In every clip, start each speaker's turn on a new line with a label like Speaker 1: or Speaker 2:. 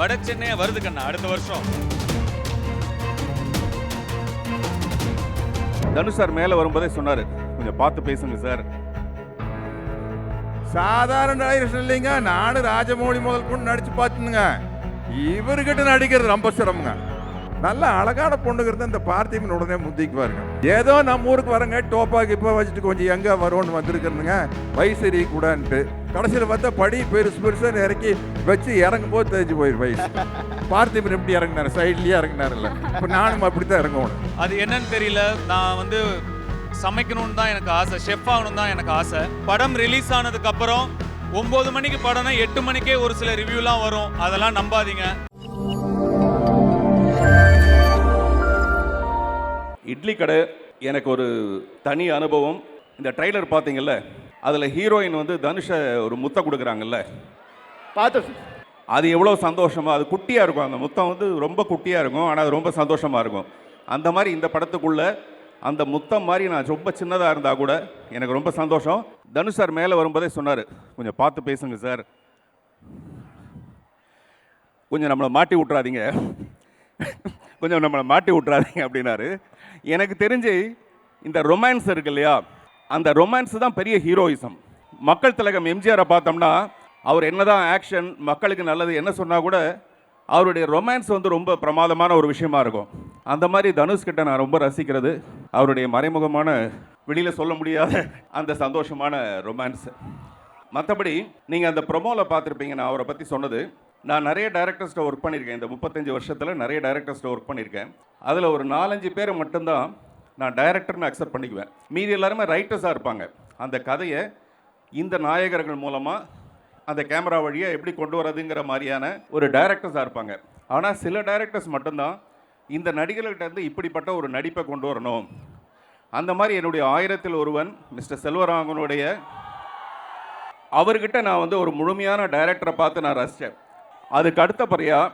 Speaker 1: வட சென்னையா வருது கண்ணா அடுத்த வருஷம்.
Speaker 2: தனுஷ் சார் மேலே வரும்போதே சொன்னார். கொஞ்சம் பார்த்து பேசுங்க சார்.
Speaker 3: சாதாரண டைரக்ஷன் இல்லைங்க. நானும் ராஜமௌழி முதல் கொண்டு நடிச்சு பார்த்துனுங்க. இவர்கிட்ட நடிக்கிறது ரொம்ப சிரமங்க. நல்ல அழகான பொண்ணுங்க இருந்தா இந்த பார்த்திபன் உடனே முந்திக்கு பாருங்க ஏதோ நம்ம ஊருக்கு வரங்க டோப்பா கிப்பா வச்சுட்டு கொஞ்சம் எங்கே வரும்னு வந்திருக்கிறதுங்க வயசு கூடான்ட்டு. கடைசியில் பார்த்தா படி பெருசு பெருசாக இறக்கி வச்சு இறங்கும் போது தெரிஞ்சு போயிரு வயசு பார்த்திபன் எப்படி இறங்கினார்? சைட்லேயே இறங்கினார்ல இப்போ நானும் அப்படி தான் இறங்கணும்
Speaker 1: அது என்னன்னு தெரியல. நான் வந்து சமைக்கணும்னு தான் எனக்கு ஆசை. ஷெஃப் ஆகணும் தான் எனக்கு ஆசை. படம் ரிலீஸ் ஆனதுக்கப்புறம் ஒம்பது மணிக்கு படம்னா எட்டு மணிக்கே ஒரு சில ரிவ்யூலாம் வரும். அதெல்லாம் நம்பாதீங்க.
Speaker 2: இட்லி கடை எனக்கு ஒரு தனி அனுபவம். இந்த ட்ரைலர் பார்த்தீங்கல்ல அதில் ஹீரோயின் வந்து தனுஷை ஒரு முத்தம் கொடுக்குறாங்கல்ல.
Speaker 4: பார்த்து
Speaker 2: அது எவ்வளோ சந்தோஷமா அது குட்டியாக இருக்கும். அந்த முத்தம் வந்து ரொம்ப குட்டியாக இருக்கும் ஆனால் அது ரொம்ப சந்தோஷமாக இருக்கும். அந்த மாதிரி இந்த படத்துக்குள்ள அந்த முத்தம் மாதிரி நான் ரொம்ப சின்னதாக இருந்தால் கூட எனக்கு ரொம்ப சந்தோஷம். தனுஷ் சார் மேலே வரும்போதே சொன்னார் கொஞ்சம் பார்த்து பேசுங்க சார். கொஞ்சம் நம்மளை மாட்டி விட்றாதீங்க கொஞ்சம் நம்மளை மாட்டி விட்றாதீங்க அப்படின்னாரு. எனக்கு தெரிஞ்சு இந்த ரொமான்ஸ் இருக்கு இல்லையா அந்த ரொமான்ஸ் தான் பெரிய ஹீரோயிசம். மக்கள் திலகம் எம்ஜிஆரை பார்த்தோம்னா அவர் என்னதான் ஆக்ஷன் மக்களுக்கு நல்லது என்ன சொன்னால் கூட அவருடைய ரொமான்ஸ் வந்து ரொம்ப பிரமாதமான ஒரு விஷயமா இருக்கும். அந்த மாதிரி தனுஷ் கிட்ட நான் ரொம்ப ரசிக்கிறது அவருடைய மறைமுகமான வெளியில் சொல்ல முடியாத அந்த சந்தோஷமான ரொமான்ஸ். மற்றபடி நீங்கள் அந்த ப்ரொமோவில் பார்த்துருப்பீங்க நான் அவரை பற்றி சொன்னது. நான் நிறைய டேரக்டர்ஸ்ட்ட ஒர்க் பண்ணியிருக்கேன். இந்த முப்பத்தஞ்சு வருஷத்தில் நிறைய டேரக்டர்ஸ்ட்ட ஒர்க் பண்ணியிருக்கேன். அதில் ஒரு நாலஞ்சு பேரை மட்டும்தான் நான் டைரக்டர்னு அக்செப்ட் பண்ணிக்குவேன். மீதி எல்லாருமே ரைட்டர்ஸாக இருப்பாங்க. அந்த கதையை இந்த நாயகர்கள் மூலமாக அந்த கேமரா வழியாக எப்படி கொண்டு வரதுங்கிற மாதிரியான ஒரு டைரக்டர்ஸாக இருப்பாங்க. ஆனால் சில டைரக்டர்ஸ் மட்டும்தான் இந்த நடிகர்கள்ட்டேருந்து இப்படிப்பட்ட ஒரு நடிப்பை கொண்டு வரணும். அந்த மாதிரி என்னுடைய ஆயிரத்தில் ஒருவன் மிஸ்டர் செல்வராங்கனுடைய அவர்கிட்ட நான் வந்து ஒரு முழுமையான டைரக்டரை பார்த்து நான் ரசித்தேன் அதுக்கு அடுத்தபடியாக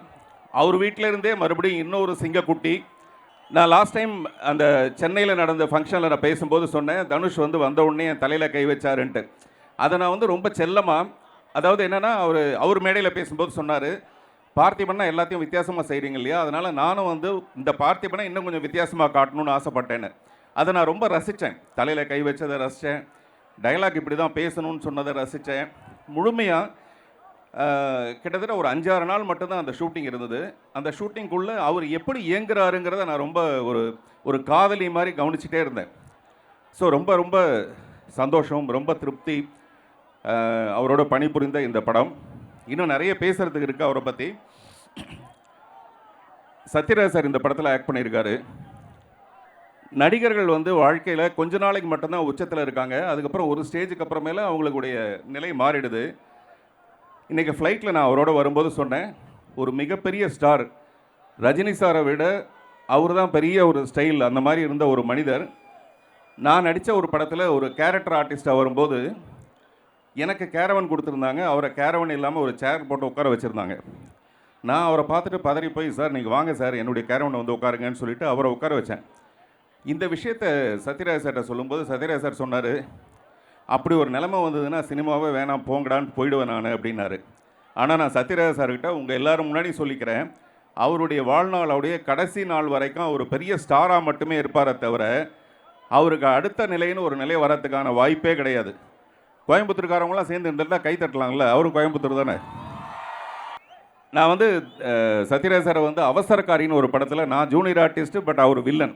Speaker 2: அவர் வீட்டிலேருந்தே மறுபடியும் இன்னொரு சிங்கக்குட்டி. நான் லாஸ்ட் டைம் அந்த சென்னையில் நடந்த ஃபங்க்ஷனில் நான் பேசும்போது சொன்னேன் தனுஷ் வந்து வந்த உடனே என் தலையில் கை வச்சாருன்ட்டு. அதை நான் வந்து ரொம்ப செல்லமாக அதாவது என்னென்னா அவர் அவர் மேடையில் பேசும்போது சொன்னார் பார்த்திபனா எல்லாத்தையும் வித்தியாசமாக செய்கிறீங்க இல்லையா? அதனால் நானும் வந்து இந்த பார்த்திபனை இன்னும் கொஞ்சம் வித்தியாசமாக காட்டணும்னு ஆசைப்பட்டேன்னு. அதை நான் ரொம்ப ரசித்தேன் தலையில் கை வச்சதை ரசித்தேன் டயலாக் இப்படி தான் பேசணும்னு சொன்னதை ரசித்தேன் முழுமையாக கிட்டத்தட்ட ஒரு அஞ்சாறு நாள் மட்டும்தான் அந்த ஷூட்டிங் இருந்தது. அந்த ஷூட்டிங்குள்ளே அவர் எப்படி இயங்குறாருங்கிறத நான் ரொம்ப ஒரு ஒரு காதலி மாதிரி கவனிச்சிட்டே இருந்தேன். ஸோ ரொம்ப ரொம்ப சந்தோஷம் ரொம்ப திருப்தி அவரோட பணிபுரிந்த இந்த படம். இன்னும் நிறைய பேசுகிறதுக்கு இருக்குது அவரை பற்றி சத்யராஜ் சார் இந்த படத்தில் ஆக்ட் பண்ணியிருக்காரு. நடிகர்கள் வந்து வாழ்க்கையில் கொஞ்ச நாளைக்கு மட்டும்தான் உச்சத்தில் இருக்காங்க. அதுக்கப்புறம் ஒரு ஸ்டேஜுக்கு அப்புறமேல அவங்களுடைய நிலை மாறிடுது. இன்றைக்கி ஃப்ளைட்டில் நான் அவரோட வரும்போது சொன்னேன் ஒரு மிகப்பெரிய ஸ்டார் ரஜினி சாரை விட அவர் தான் பெரிய ஒரு ஸ்டைல் அந்த மாதிரி இருந்த ஒரு மனிதர். நான் நடித்த ஒரு படத்தில் ஒரு கேரக்டர் ஆர்டிஸ்ட்டாக வரும்போது எனக்கு கேரவன் கொடுத்துருந்தாங்க அவரை கேரவன் இல்லாமல் ஒரு சேர் போட்டு உட்கார வச்சுருந்தாங்க. நான் அவரை பார்த்துட்டு பதறி போய் சார் நீங்கள் வாங்க சார் என்னுடைய கேரவனை வந்து உட்காருங்கன்னு சொல்லிட்டு அவரை உட்கார வச்சேன். இந்த விஷயத்தை சத்யராஜ் சார்கிட்ட சொல்லும்போது சத்யராஜ் சார் சொன்னார் அப்படி ஒரு நிலைமை வந்ததுன்னா சினிமாவே வேணாம் போங்கடான்னு போயிடுவேன் நான் அப்படின்னாரு. ஆனால் நான் சத்யராஜ் சார்கிட்ட உங்கள் எல்லோரும் முன்னாடி சொல்லிக்கிறேன் அவருடைய வாழ்நாள் அவருடைய கடைசி நாள் வரைக்கும் அவர் பெரிய ஸ்டாராக மட்டுமே இருப்பாரே தவிர அவருக்கு அடுத்த நிலைன்னு ஒரு நிலை வரத்துக்கான வாய்ப்பே கிடையாது. கோயம்புத்தூர்காரவங்களாம் சேர்ந்து இருந்துட்டா கை தட்டலாம்ல அவரும் கோயம்புத்தூர் தானே? நான் வந்து சத்யராஜ் சாரை வந்து அவசரக்காரின்னு ஒரு படத்தில் நான் ஜூனியர் ஆர்டிஸ்ட்டு பட் அவர் வில்லன்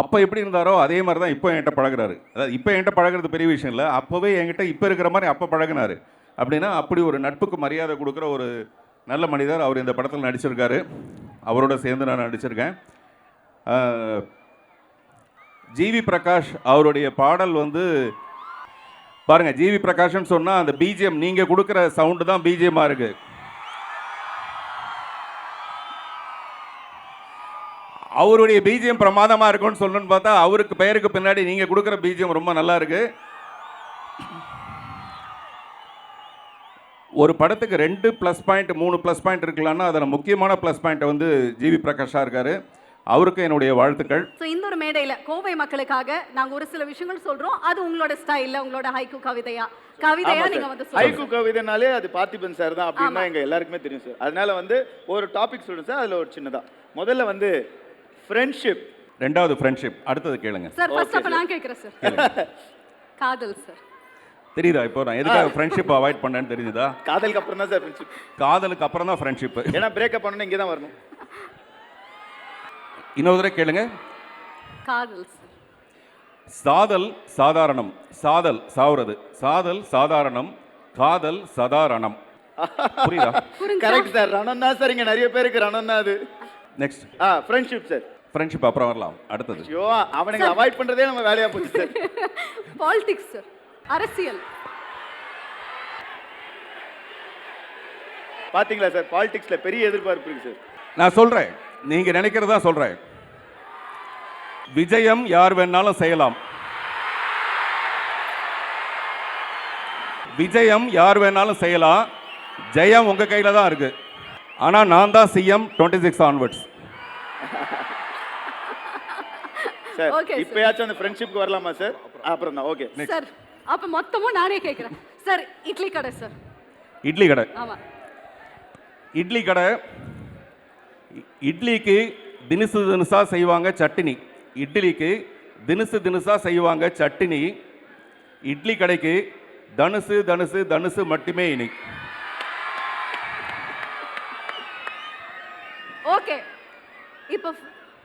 Speaker 2: அப்போ எப்படி இருந்தாரோ அதே மாதிரி தான் இப்போ என்கிட்ட பழகுறாரு. அதாவது இப்போ என்கிட்ட பழகுறது பெரிய விஷயம் இல்லை. அப்போவே என்கிட்ட இப்போ இருக்கிற மாதிரி அப்போ பழகினார். அப்படின்னா அப்படி ஒரு நட்புக்கு மரியாதை கொடுக்குற ஒரு நல்ல மனிதர் அவர் இந்த படத்தில் நடிச்சிருக்காரு. அவரோட சேர்ந்து நான் நடிச்சிருக்கேன். ஜிவி பிரகாஷ் அவருடைய பாடல் வந்து பாருங்கள் ஜிவி பிரகாஷ்னு சொன்னால் அந்த பிஜிஎம் நீங்கள் கொடுக்குற சவுண்டு தான் பிஜிஎம்மாக இருக்குது அவருடைய பிஜிஎம் பிரமாதமாக இருக்கும்னு சொல்லணும்னு பார்த்தா அவருக்கு பெயருக்கு பின்னாடி நீங்கள் கொடுக்குற பிஜிஎம் ரொம்ப நல்லா இருக்கு. ஒரு படத்துக்கு ரெண்டு ப்ளஸ் பாயிண்ட் மூணு ப்ளஸ் பாயிண்ட் இருக்கலாம்னா அதில் முக்கியமான ப்ளஸ் பாயிண்ட்டை வந்து ஜிவி பிரகாஷாக இருக்கார். அவருக்கும் என்னுடைய வாழ்த்துக்கள்.
Speaker 4: ஸோ இந்த ஒரு மேடையில கோவை மக்களுக்காக நாங்க ஒரு சில விஷயங்கள் சொல்றோம். அது உங்களோட ஸ்டைல்ல உங்களோட ஹைக்கு கவிதையா? கவிதையா
Speaker 5: ஆமா
Speaker 4: நீங்க
Speaker 5: சார்.
Speaker 4: வந்து
Speaker 5: ஹைக்கூ கவிதைனாலே அது பார்த்திபன் சார் தான் அப்படின்னு
Speaker 4: ஆமா.
Speaker 5: தான் எங்க எல்லாருக்குமே தெரியும் சார் அதனால வந்து ஒரு டாபிக் சொல்லுங்க சார் அதுல ஒரு சின்னதா. முதல்ல வந்து ஃப்ரெண்ட்ஷிப்
Speaker 2: ரெண்டாவது ஃப்ரெண்ட்ஷிப் அடுத்தது கேளுங்க.
Speaker 4: சார் ஃபர்ஸ்ட் அப்ப. நான் கேக்குறேன் சார் காதல் சார்
Speaker 2: தெரியுதா இப்போ நான் எதுக்காக ஃப்ரெண்ட்ஷிப் அவாய்ட் பண்ணேன்னு தெரியுதா
Speaker 5: காதலுக்கு அப்புறம் தான் சார் ஃப்ரெண்ட்ஷிப்
Speaker 2: காதலுக்கு அப்புறம் தான் ஃப்ரெண்ட்ஷிப்
Speaker 5: ஏன்னா பிரேக்கப் பண்ணணும் இங்கே தான் வரணும்.
Speaker 2: இன்னொரு தடவை கேளுங்க.
Speaker 4: காதல் சார்
Speaker 2: சாதல் சாதாரணம் சாதல் சாவுறது. சாதல் சாதாரணம் காதல் சதாரணம். புரியுதா?
Speaker 5: கரெக்ட் சார் ரணம் தான் சார் இங்க நிறைய பேருக்கு ரணம் தான் அது.
Speaker 2: நெக்ஸ்ட்
Speaker 5: ஆ ஃப்ரெண்ட்ஷிப் சார்
Speaker 2: ஃப்ரெண்ட்ஷிப் அப்புறம் வரலாம். அடுத்தது.
Speaker 5: ஐயோ அவனுங்களை அவாய்ட் பண்றதே நம்ம வேலையா போச்சு சார்
Speaker 4: பாலிடிக்ஸ் சார் அரசியல்.
Speaker 5: பாத்தீங்களா சார் பாலிடிக்ஸ்ல பெரிய எதிர்பார்ப்பு இருக்கு சார்
Speaker 2: நான் சொல்றேன். நீங்க நினைக்கிறதா சொல்றேன். விஜயம் யார் வேணாலும் செய்யலாம். விஜயம் யார் வேணாலும் செய்யலாம். ஜெயம் உங்க கையில தான் இருக்கு. ஆனா நான் தான் CM twenty six onwards
Speaker 5: sir
Speaker 4: sir.
Speaker 5: இப்பயாச்சும் அந்த ஃப்ரெண்ட்ஷிப்க்கு வரலாமா சார் அப்புறம் தான் ஓகே
Speaker 4: சார் அப்ப மொத்தமும் நானே கேக்குறேன். சார் இட்லி கடை சார்
Speaker 2: இட்லி கடை.
Speaker 4: ஆமா.
Speaker 2: இட்லி கடை இட்லிக்கு தினுசு தினுசா செய்வாங்க சட்டினி. இட்லிக்கு தினுசு தினுசா செய்வாங்க சட்டினி. இட்லி கடைக்கு தனுசு தனுசு தனுசு மட்டுமே இனி.
Speaker 4: ஓகே இப்போ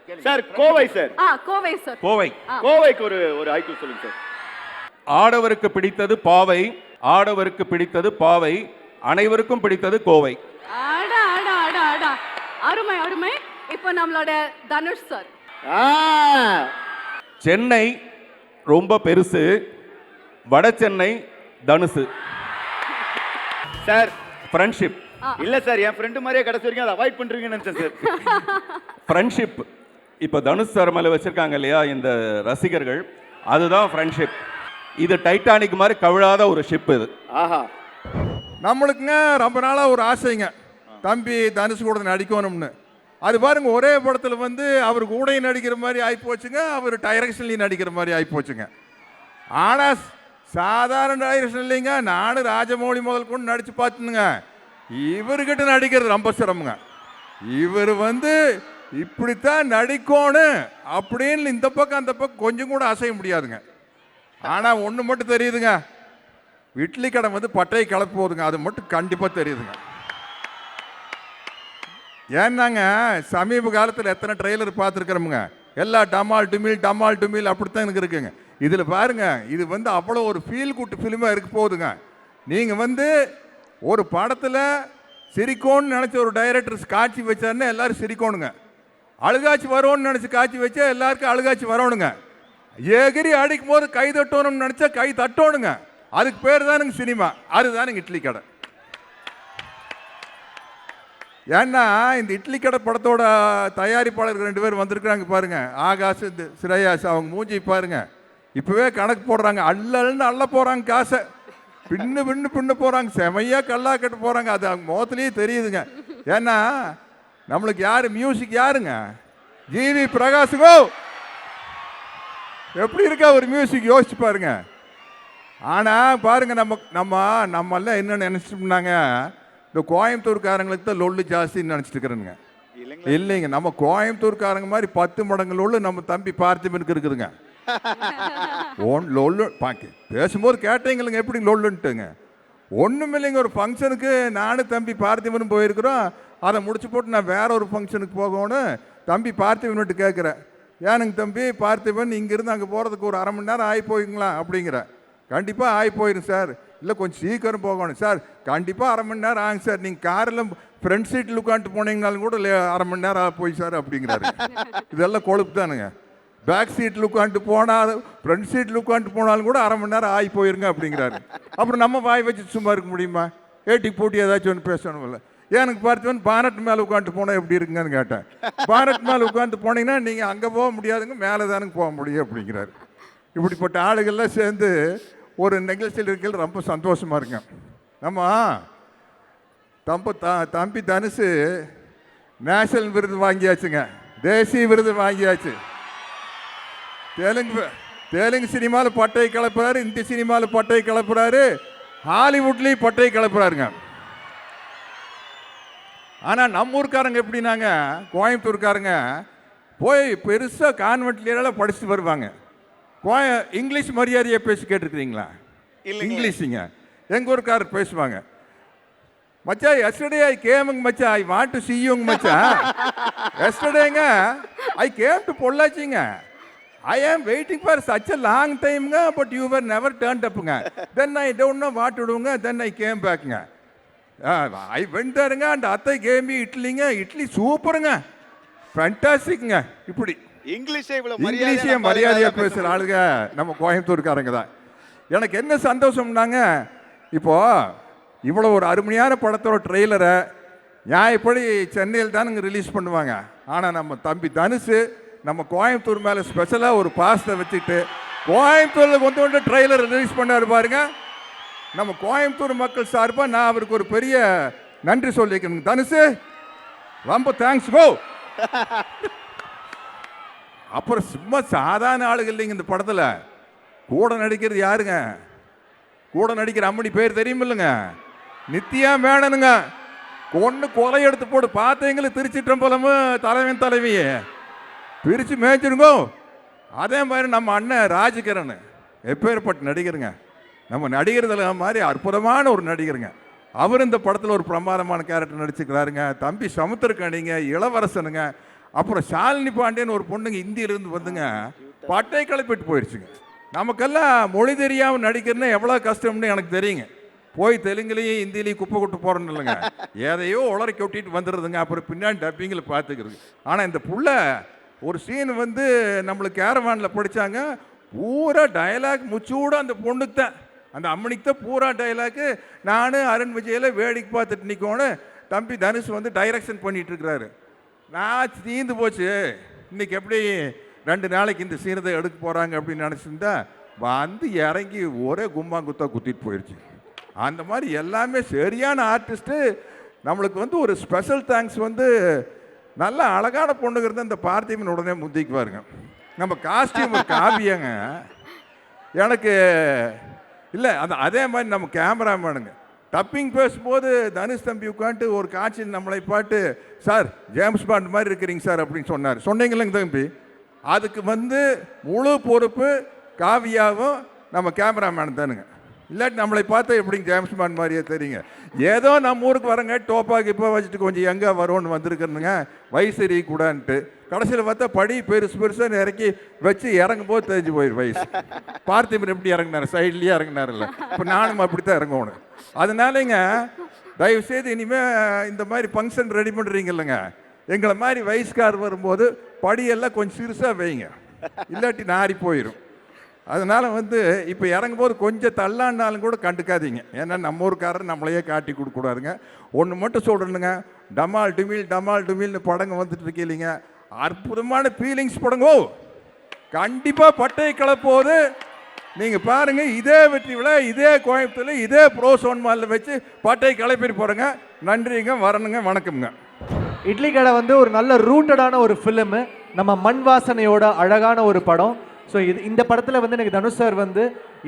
Speaker 5: சார் கோவை சார்.
Speaker 4: ஆ கோவை சார்.
Speaker 2: கோவை.
Speaker 5: கோவைக்கு ஒரு ஒரு ஐக்கு சொல்லுங்க சார்.
Speaker 2: ஆடவருக்கு பிடித்தது பாவை ஆடவருக்கு பிடித்தது பாவை அனைவருக்கும் பிடித்தது கோவை.
Speaker 4: அடா அடா அருமை அருமை. இப்போ நம்மளோட தனுஷ் சார்.
Speaker 5: ஆ.
Speaker 2: சென்னை ரொம்ப பெருசு வட சென்னை தனுசு.
Speaker 5: சார்.
Speaker 2: ஃப்ரெண்ட்ஷிப்
Speaker 5: இல்ல சார் என் ஃப்ரெண்டு மாதிரியே கடைசி வரைக்கும் அதை அவாய்ட் பண்றீங்கன்னு நினைச்சேன் சார்.
Speaker 2: ஃப்ரெண்ட்ஷிப் இப்போ தனுஷ் சார் மேலே வச்சுருக்காங்க இல்லையா இந்த ரசிகர்கள் அதுதான் ஃப்ரெண்ட்ஷிப் இது டைட்டானிக் மாதிரி கவிழாத ஒரு ஷிப் இது.
Speaker 5: ஆஹா.
Speaker 3: நம்மளுக்குங்க ரொம்ப நாளாக ஒரு ஆசைங்க. தம்பி தனுஷ் கூட நடிக்கணும்னு. அது பாருங்க ஒரே படத்தில் வந்து அவர் கூடையும் நடிக்கிற மாதிரி ஆகிப்போச்சுங்க அவர் டைரக்ஷன்லையும் நடிக்கிற மாதிரி ஆகிப்போச்சுங்க ஆனால் சாதாரண டைரக்ஷன் இல்லைங்க நானும் ராஜமௌழி முதல் கொண்டு நடித்து பார்த்துனுங்க. இவர்கிட்ட நடிக்கிறது ரொம்ப சிரமங்க. இவர் வந்து இப்படித்தான் நடிக்கணும் அப்படின்னு இந்த பக்கம் அந்த பக்கம் கொஞ்சம் கூட அசைய முடியாதுங்க. ஆனால் ஒன்று மட்டும் தெரியுதுங்க. இட்லி கடை வந்து பட்டையை கலப்பு போகுதுங்க அது மட்டும் கண்டிப்பாக தெரியுதுங்க. ஏன்னாங்க சமீப காலத்தில் எத்தனை ட்ரெய்லர் பார்த்துருக்குறோமுங்க. எல்லா டமால் டுமில் டமால் டுமில் அப்படித்தான் எனக்கு இருக்குங்க. இதில் பாருங்க இது வந்து அவ்வளோ ஒரு ஃபீல் குட்டு ஃபிலிமாக இருக்க போகுதுங்க. நீங்கள் வந்து ஒரு படத்தில் சிரிக்கோன்னு நினச்ச ஒரு டைரக்டர் காட்சி வச்சாருன்னா எல்லோரும் சிரிக்கோணுங்க. அழுகாச்சி வரும்னு நினச்சி காய்ச்சி வச்சா எல்லாருக்கும் அழுகாச்சி வரணுங்க. எகிரி அடிக்கும் போது கை தட்டணும்னு நினச்சா கை தட்டணுங்க. அதுக்கு பேர் தானுங்க சினிமா. அதுதானுங்க இட்லி கடை. ஏன்னா இந்த இட்லி கடை படத்தோட தயாரிப்பாளர்கள் ரெண்டு பேர் வந்திருக்கிறாங்க பாருங்க. ஆகாஷ் இந்த ஸ்ரேயாஸ் அவங்க மூஞ்சி பாருங்க. இப்போவே கணக்கு போடுறாங்க. அள்ளல்னு அள்ள போகிறாங்க காசை. பின்னு பின்னு பின்னு போகிறாங்க செமையாக கல்லா கட்டு போகிறாங்க அது அவங்க முகத்துலேயே தெரியுதுங்க. ஏன்னா நம்மளுக்கு யார் மியூசிக் யாருங்க? ஜிவி பிரகாஷுகோ எப்படி இருக்கா ஒரு மியூசிக் யோசிச்சு பாருங்க. ஆனால் பாருங்க நம்ம நம்ம நம்ம எல்லாம் என்ன நினச்சிட்டோம்னாங்க இந்த கோயம்புத்தூர்காரங்களுக்கு தான் லொல்லு ஜாஸ்தின்னு நினச்சிட்டு இருக்கிறேங்க இல்லைங்க நம்ம கோயம்புத்தூர்காரங்க மாதிரி பத்து மடங்கு லொல்லு நம்ம தம்பி பார்த்திபனுக்கு இருக்குதுங்க. ஒன் லொல்லு பாக்கி பேசும்போது கேட்டீங்களுங்க எப்படி லொல்லுன்ட்டுங்க. ஒன்றும் இல்லைங்க ஒரு ஃபங்க்ஷனுக்கு நானும் தம்பி பார்த்திபனும் போயிருக்கிறோம். அதை முடிச்சு போட்டு நான் வேற ஒரு ஃபங்க்ஷனுக்கு போகணும் தம்பி பார்த்திபன் விட்டு கேட்குறேன் ஏனுங்க தம்பி பார்த்திபன் இங்கேருந்து அங்கே போகிறதுக்கு ஒரு அரை மணி நேரம் ஆகி போய்ங்களா? அப்படிங்கிற. கண்டிப்பாக ஆகி போயிடும் சார். இல்லை கொஞ்சம் சீக்கிரம் போகணும் சார். கண்டிப்பாக அரை மணி நேரம் ஆகும் சார். நீங்கள் காரில் ஃப்ரண்ட் சீட்டில் உட்காந்துட்டு போனீங்கனாலும் கூட அரை மணி நேரம் ஆகி போய் சார் அப்படிங்கிறாரு. இதெல்லாம் கொழுப்பு தானுங்க. பேக் சீட்டில் உட்காந்துட்டு போனால் ஃப்ரண்ட் சீட்டில் உட்காந்துட்டு போனாலும் கூட அரை மணி நேரம் ஆகி போயிருங்க அப்படிங்கிறாரு. அப்புறம் நம்ம வாய் வச்சு சும்மா இருக்க முடியுமா? ஏட்டிக்கு போட்டி ஏதாச்சும் ஒன்று பேசணும்ல. எனக்கு பார்த்தவன் பானட் மேலே உட்காந்துட்டு போனால் எப்படி இருக்குங்கன்னு கேட்டேன். பானட் மேலே உட்காந்து போனீங்கன்னா நீங்கள் அங்கே போக முடியாதுங்க மேலே தானுங்க போக முடியும் அப்படிங்கிறாரு. இப்படிப்பட்ட ஆளுகள்லாம் சேர்ந்து ஒரு நிகழ்ச்சியில் இருக்கிறது ரொம்ப சந்தோஷமாக இருக்குங்க நம்ம தம்ப த தம்பி தனுசு நேஷனல் விருது வாங்கியாச்சுங்க. தேசிய விருது வாங்கியாச்சு. தெலுங்கு தெலுங்கு சினிமாவில் பட்டை கிளப்புறாரு இந்தி சினிமாவில் பட்டை கிளப்புறாரு ஹாலிவுட்லேயும் பட்டை கிளப்புறாருங்க ஆனால் நம்ம ஊர்க்காரங்க எப்படின்னாங்க கோயம்புத்தூர்காரங்க போய் பெருசாக கான்வென்ட்லாம் படிச்சுட்டு வருவாங்க. கோய இங்கிலீஷ் மரியாதையை பேசி கேட்டிருக்கிறீங்களா? இங்கிலீஷுங்க. எங்கள் ஊர்க்காரர் பேசுவாங்க. மச்சான் எஸ்டர்டே ஐ கேமுங்க மச்சான் ஐ வாண்ட் டு see யூங்க மச்சான் எஸ்டர்டேங்க I came to பொள்ளாச்சிங்க. I am waiting for such a long டைம்ங்க but you were never turn அப்புங்க then I don't know what விடுங்க then I came பேக்குங்க I வெண்டாருங்க and அத்தை கேமி இட்லிங்க இட்லி சூப்பருங்க ஃபேண்டாஸ்டிக்ங்க இப்படி
Speaker 5: இங்கிலீஷே இவ்வளவு
Speaker 3: இங்கிலீஷே மரியாதையா பேசுகிற ஆளுங்க நம்ம கோயம்புத்தூர்காரங்க தான் எனக்கு என்ன சந்தோஷம்னாங்க இப்போ இவ்வளோ ஒரு அருமையான படத்தோட ட்ரெய்லரை நியாயப்படி சென்னையில் தானுங்க ரிலீஸ் பண்ணுவாங்க ஆனால் நம்ம தம்பி தனுஷு நம்ம கோயம்புத்தூர் மேலே ஸ்பெஷலாக ஒரு பாசத்தை வச்சுட்டு கோயம்புத்தூரில் கொண்டு வந்து ட்ரெய்லர் ரிலீஸ் பண்ணாரு பாருங்க. நம்ம கோயம்புத்தூர் மக்கள் சார்பாக நான் அவருக்கு ஒரு பெரிய நன்றி சொல்லிக்கணுங்க தனுஷு ரொம்ப தேங்க்ஸ் கோ அப்புறம் சும்மா சாதாரண ஆளுங்க இல்லைங்க இந்த படத்தில். கூட நடிக்கிறது யாருங்க? கூட நடிக்கிற அம்மணி பேர் தெரியுமில்லைங்க. நித்யா மேடனுங்க கொண்டு கொலை எடுத்து போட்டு பார்த்தீங்களே திருச்சிற்றம்பலமு தலைவன் தலைவியே. பிரித்து மேய்ச்சிருங்கோ. அதே மாதிரி நம்ம அண்ணன் ராஜகிரண் எப்பேற்பட்ட நடிகருங்க. நம்ம நடிகர்தில் மாதிரி அற்புதமான ஒரு நடிகருங்க. அவர் இந்த படத்தில் ஒரு பிரமாதமான கேரக்டர் நடிச்சுக்கிறாருங்க. தம்பி சமுத்திரக்கணிங்க இளவரசனுங்க. அப்புறம் ஷாலினி பாண்டியன் ஒரு பொண்ணுங்க இந்தியிலிருந்து வந்துங்க பட்டை கிளப்பிட்டு போயிடுச்சுங்க நமக்கெல்லாம் மொழி தெரியாமல் நடிக்கிறதுன்னா எவ்வளோ கஷ்டம்னு எனக்கு தெரியுங்க. போய் தெலுங்குலேயும் ஹிந்திலையும் குப்பை கொட்டு போகிறோன்னு இல்லைங்க. எதையோ உளறி கொட்டிட்டு வந்துடுதுங்க அப்புறம் பின்னாடி டப்பிங்கில் பார்த்துக்கிறது. ஆனால் இந்த புள்ள ஒரு சீன் வந்து நம்மளுக்கு கேரவானில் படித்தாங்க பூரா டயலாக் முச்சூட அந்த பொண்ணுக்கு தான் அந்த அம்மனிக்கு தான் பூரா டயலாக்கு நான் அருண் விஜயில் வேடிக்கை பார்த்துட்டு நிற்கோன்னு தம்பி தனுஷ் வந்து டைரக்ஷன் பண்ணிகிட்ருக்கிறாரு நான் தீந்து போச்சு. இன்னைக்கு எப்படி ரெண்டு நாளைக்கு இந்த சீனத்தை எடுக்க போகிறாங்க அப்படின்னு நினச்சிருந்தா வந்து இறங்கி ஒரே கும்மாங்குத்தா குத்திட்டு போயிடுச்சு அந்த மாதிரி எல்லாமே சரியான ஆர்டிஸ்ட்டு நம்மளுக்கு வந்து ஒரு ஸ்பெஷல் தேங்க்ஸ் வந்து நல்ல அழகான பொண்ணுங்க இருந்தால் இந்த பார்த்திபன் உடனே முந்திக்குவாருங்க. நம்ம காஸ்டியூம் காவியங்க எனக்கு இல்லை அந்த அதே மாதிரி நம்ம கேமராமேனுங்க டப்பிங் பேசும்போது தனுஷ் தம்பி உட்காந்துட்டு ஒரு காட்சியில் நம்மளை பாட்டு சார் ஜேம்ஸ் பாண்ட் மாதிரி இருக்கிறீங்க சார் அப்படின்னு சொன்னார். சொன்னீங்களேங்க தம்பி. அதுக்கு வந்து முழு பொறுப்பு காவியாவும் நம்ம கேமராமேன் தானுங்க. இல்லாட்டி நம்மளை பார்த்தா எப்படிங்க ஜேம்ஸ் பாண்ட் மாதிரியே தெரியுங்க. ஏதோ நம்ம ஊருக்கு வரங்க டோப்பா கிப்பா வச்சுட்டு கொஞ்சம் எங்கே வரோன்னு வந்திருக்கிறனுங்க. வயசு கூடான்ட்டு. கடைசியில் பார்த்தா படி பெருசு பெருசாக இறக்கி வச்சு இறங்கும் போது தெரிஞ்சு போயிரு வயசு. பார்த்திபன் எப்படி இறங்கினார்? சைட்லேயே இறங்கினார்ல இப்போ நானும் அப்படி தான் இறங்கணும் அதனாலங்க தயவு செய்து இனிமேல் இந்த மாதிரி ஃபங்க்ஷன் ரெடி பண்ணுறீங்க இல்லைங்க எங்களை மாதிரி வயசுக்கார் வரும்போது படியெல்லாம் கொஞ்சம் சிறுசாக வைங்க. இல்லாட்டி நாரி போயிடும் அதனால் வந்து இப்போ இறங்கும்போது கொஞ்சம் தள்ளாண்டாலும் கூட கண்டுக்காதீங்க. ஏன்னா நம்ம ஊருக்காரர் நம்மளையே காட்டி கொடுக்கூடாதுங்க ஒன்று மட்டும் சொல்கிறேனுங்க டமால் டுமில் டமால் டுமில்னு படங்க வந்துட்டு இருக்கீங்க அற்புதமான ஃபீலிங்ஸ் படங்கோ. கண்டிப்பாக பட்டை கிளப்போது நீங்கள் பாருங்கள் இதே வெற்றி விழா இதே கோயம்புத்தூர்ல இதே ப்ரோ சோன் மாலில் வச்சு பட்டை கிளப்பிட்டு போகிறேங்க நன்றிங்க வரணுங்க வணக்கம்ங்க.
Speaker 6: இட்லி கடை வந்து ஒரு நல்ல ரூட்டடான ஒரு ஃபிலிமு நம்ம மண் வாசனையோட அழகான ஒரு படம். ஸோ இது இந்த படத்தில் வந்து எனக்கு தனுஷ் சார் வந்து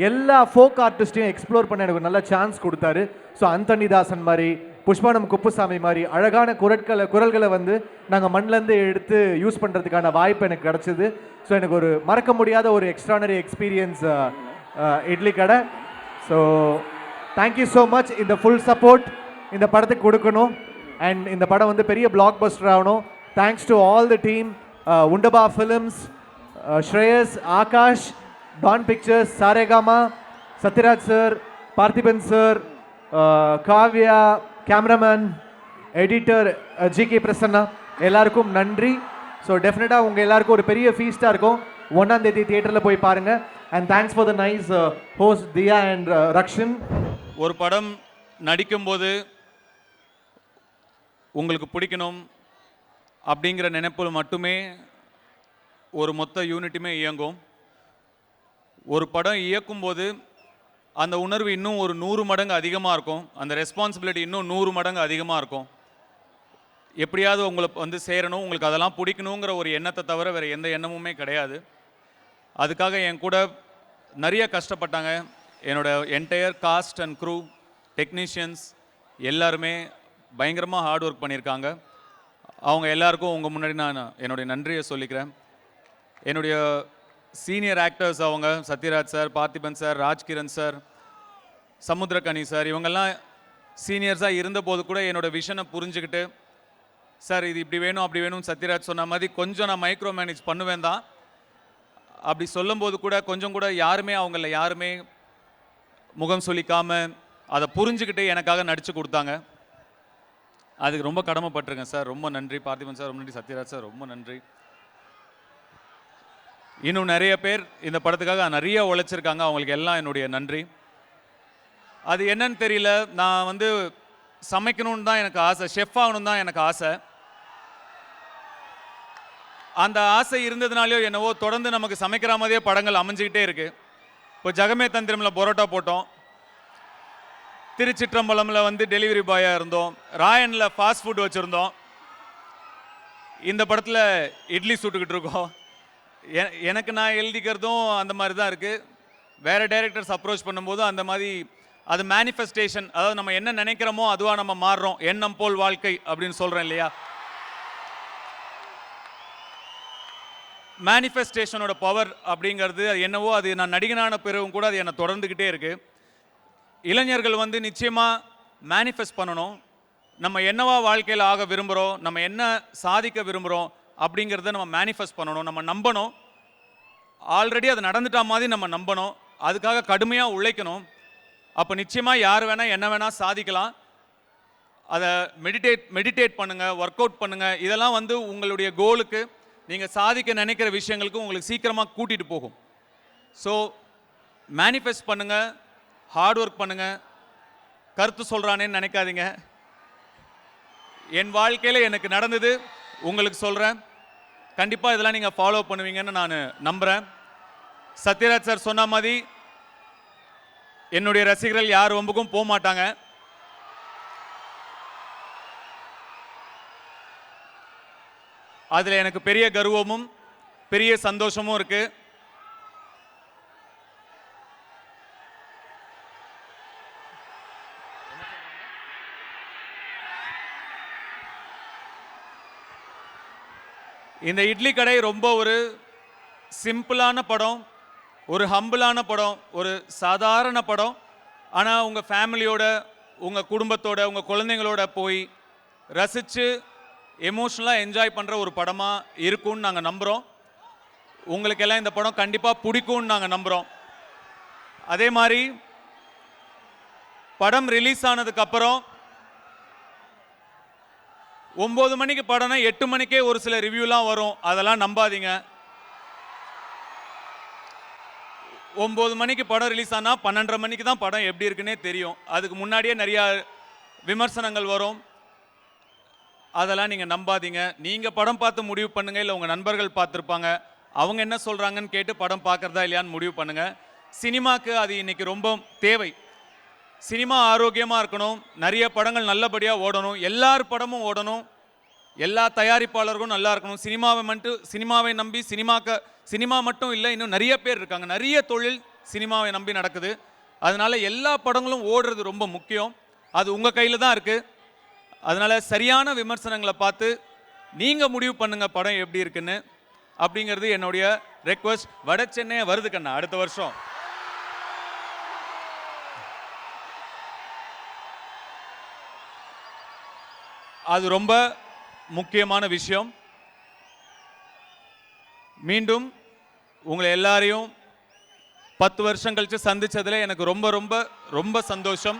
Speaker 6: எல்லா ஃபோக் ஆர்டிஸ்ட்டையும் எக்ஸ்ப்ளோர் பண்ண எனக்கு நல்ல சான்ஸ் கொடுத்தாரு. ஸோ அந்தனிதாசன் மாதிரி புஷ்பானம் குப்புசாமி மாதிரி அழகான குரட்களை குரல்களை வந்து நாங்கள் மண்ணிலேருந்து எடுத்து யூஸ் பண்ணுறதுக்கான வாய்ப்பு எனக்கு கிடச்சிது. ஸோ எனக்கு ஒரு மறக்க முடியாத ஒரு extraordinary experience Idli Kadai. So thank you so much இந்த ஃபுல் சப்போர்ட் இந்த படத்துக்கு கொடுக்கணும். அண்ட் இந்த படம் வந்து பெரிய பிளாக் பஸ்டர் ஆகணும் thanks to all the team Wunderbar films Shreyas Akash Dawn pictures Saregama Sathyaraj sir Parthiban sir Kavya cameraman editor G K Prasanna எல்லாருக்கும் நன்றி. ஸோ டெஃபினட்டாக உங்கள் எல்லாருக்கும் ஒரு பெரிய ஃபீஸ்ட்டாக இருக்கும். ஒன்றாம் தேதி தியேட்டரில் போய் பாருங்கள் and thanks for the nice host Diya and Rakshan
Speaker 1: ஒரு படம் நடிக்கும்போது உங்களுக்கு பிடிக்கணும் அப்படிங்கிற நினைப்பில் மட்டுமே ஒரு மொத்த யூனிட்டுமே இயங்கும். ஒரு படம் இயக்கும்போது அந்த உணர்வு இன்னும் ஒரு நூறு மடங்கு அதிகமாக இருக்கும். அந்த ரெஸ்பான்சிபிலிட்டி இன்னும் நூறு மடங்கு அதிகமாக இருக்கும். எப்படியாவது உங்களை வந்து சேரணும் உங்களுக்கு அதெல்லாம் பிடிக்கணுங்கிற ஒரு எண்ணத்தை தவிர வேறு எந்த எண்ணமுமே கிடையாது. அதுக்காக என் கூட நிறைய கஷ்டப்பட்டாங்க. என்னோடய entire cast and crew technicians எல்லாருமே பயங்கரமாக ஹார்ட் ஒர்க் பண்ணியிருக்காங்க. அவங்க எல்லாருக்கும் உங்கள் முன்னாடி நான் என்னுடைய நன்றியை சொல்லிக்கிறேன். என்னுடைய சீனியர் ஆக்டர்ஸ் அவங்க Sathyaraj sir Parthiban sir Rajkiran sir Samuthirakani sir இவங்கெல்லாம் சீனியர்ஸாக இருந்தபோது கூட என்னோட விஷனை புரிஞ்சுக்கிட்டு சார் இது இப்படி வேணும் அப்படி வேணும்னு சத்யராஜ் சொன்ன மாதிரி கொஞ்சம் நான் மைக்ரோ மேனேஜ் பண்ணுவேன் தான். அப்படி சொல்லும்போது கூட கொஞ்சம் கூட யாருமே அவங்கள யாருமே முகம் சொல்லிக்காமல் அதை புரிஞ்சுக்கிட்டு எனக்காக நடித்து கொடுத்தாங்க. அதுக்கு ரொம்ப கடமைப்பட்டிருக்கேன் சார் ரொம்ப நன்றி. பார்த்திபன் சார் ரொம்ப நன்றி. சத்யராஜ் சார் ரொம்ப நன்றி. இன்னும் நிறைய பேர் இந்த படத்துக்காக நிறைய உழைச்சிருக்காங்க. அவங்களுக்கு எல்லாம் என்னுடைய நன்றி. அது என்னன்னு தெரியல. நான் வந்து சமைக்கணும்னு தான் எனக்கு ஆசை. ஷெஃப் ஆகணும் தான் எனக்கு ஆசை. அந்த ஆசை இருந்ததுனாலையோ என்னவோ தொடர்ந்து நமக்கு சமைக்கிற மாதிரியே படங்கள் அமைஞ்சிக்கிட்டே இருக்குது இப்போ ஜெகமே தந்திரமில் பரோட்டா போட்டோம். திருச்சிற்றம்பலமில் வந்து டெலிவரி பாயாக இருந்தோம். ராயனில் ஃபாஸ்ட் ஃபுட் வச்சுருந்தோம். இந்த படத்தில் இட்லி சுட்டுக்கிட்டு இருக்கோம். எனக்கு நான் எழுதிக்கிறதும் அந்த மாதிரி தான் இருக்குது வேறு டைரக்டர்ஸ் அப்ரோச் பண்ணும்போது அந்த மாதிரி அது மேனிஃபெஸ்டேஷன் அதாவது நம்ம என்ன நினைக்கிறோமோ அதுவாக நம்ம மாறுறோம். எண்ணம் போல் வாழ்க்கை அப்படின்னு சொல்கிறேன் இல்லையா? மேனிஃபெஸ்டேஷனோட பவர் அப்படிங்கிறது அது என்னவோ அது நான் நடிகனான பிறகும் கூட அது என்னை தொடர்ந்துக்கிட்டே இருக்குது இளைஞர்கள் வந்து நிச்சயமாக மேனிஃபெஸ்ட் பண்ணணும். நம்ம என்னவா வாழ்க்கையில் ஆக விரும்புகிறோம் நம்ம என்ன சாதிக்க விரும்புகிறோம் அப்படிங்கிறத நம்ம மேனிஃபெஸ்ட் பண்ணணும் நம்ம நம்பணும். ஆல்ரெடி அது நடந்துட்டா மாதிரி நம்ம நம்பணும். அதுக்காக கடுமையாக உழைக்கணும். அப்போ நிச்சயமாக யார் வேணால் என்ன வேணால் சாதிக்கலாம். அதை மெடிடேட் மெடிடேட் பண்ணுங்கள் ஒர்க் அவுட் பண்ணுங்கள் இதெல்லாம் வந்து உங்களுடைய கோலுக்கு நீங்கள் சாதிக்க நினைக்கிற விஷயங்களுக்கு உங்களுக்கு சீக்கிரமாக கூட்டிகிட்டு போகும். ஸோ மேனிஃபெஸ்ட் பண்ணுங்கள் ஹார்ட் ஒர்க் பண்ணுங்கள் கருத்து சொல்கிறானேன்னு நினைக்காதீங்க. என் வாழ்க்கையில் எனக்கு நடந்தது உங்களுக்கு சொல்கிறேன் கண்டிப்பாக இதெல்லாம் நீங்கள் ஃபாலோ பண்ணுவீங்கன்னு நான் நம்புகிறேன் சத்யராஜ் சார் சொன்ன மாதிரி என்னுடைய ரசிகர்கள் யார் வம்புக்கும் போக மாட்டாங்க. அதில் எனக்கு பெரிய கர்வமும் பெரிய சந்தோஷமும் இருக்குது இந்த இட்லி கடை ரொம்ப ஒரு சிம்பிளான படம் ஒரு ஹம்பிளான படம் ஒரு சாதாரண படம். ஆனால் உங்கள் ஃபேமிலியோட உங்கள் குடும்பத்தோட உங்கள் குழந்தைங்களோட போய் ரசித்து எமோஷ்னலாக என்ஜாய் பண்ணுற ஒரு படமாக இருக்கும்னு நாங்கள் நம்புகிறோம் உங்களுக்கெல்லாம் இந்த படம் கண்டிப்பாக பிடிக்கும்னு நாங்கள் நம்புகிறோம் அதே மாதிரி படம் ரிலீஸ் ஆனதுக்கப்புறம் ஒம்பது மணிக்கு படம்னா எட்டு மணிக்கே ஒரு சில ரிவ்யூலாம் வரும். அதெல்லாம் நம்பாதீங்க. ஒம்பது மணிக்கு படம் ரிலீஸ் ஆனால் பன்னெண்டரை மணிக்கு தான் படம் எப்படி இருக்குன்னே தெரியும். அதுக்கு முன்னாடியே நிறையா விமர்சனங்கள் வரும். அதெல்லாம் நீங்கள் நம்பாதீங்க. நீங்கள் படம் பார்த்து முடிவு பண்ணுங்கள் இல்லை உங்கள் நண்பர்கள் பார்த்துருப்பாங்க. அவங்க என்ன சொல்கிறாங்கன்னு கேட்டு படம் பார்க்குறதா இல்லையான்னு முடிவு பண்ணுங்கள் சினிமாக்கு அது இன்னைக்கு ரொம்ப தேவை. சினிமா ஆரோக்கியமாக இருக்கணும். நிறைய படங்கள் நல்லபடியாக ஓடணும். எல்லார் படமும் ஓடணும். எல்லா தயாரிப்பாளர்களும் நல்லா இருக்கணும். சினிமாவை மட்டும் சினிமாவை நம்பி சினிமாக்க சினிமா மட்டும் இல்லை இன்னும் நிறைய பேர் இருக்காங்க. நிறைய தொழில் சினிமாவை நம்பி நடக்குது. அதனால எல்லா படங்களும் ஓடுறது ரொம்ப முக்கியம். அது உங்கள் கையில் தான் இருக்குது அதனால சரியான விமர்சனங்களை பார்த்து நீங்கள் முடிவு பண்ணுங்க படம் எப்படி இருக்குன்னு? அப்படிங்கிறது என்னுடைய ரெக்வஸ்ட் வட சென்னையை வருது கண்ணா அடுத்த வருஷம். அது ரொம்ப முக்கியமான விஷயம். மீண்டும் உங்களை எல்லாரையும் பத்து வருஷம் கழித்து சந்தித்ததில் எனக்கு ரொம்ப ரொம்ப ரொம்ப சந்தோஷம்.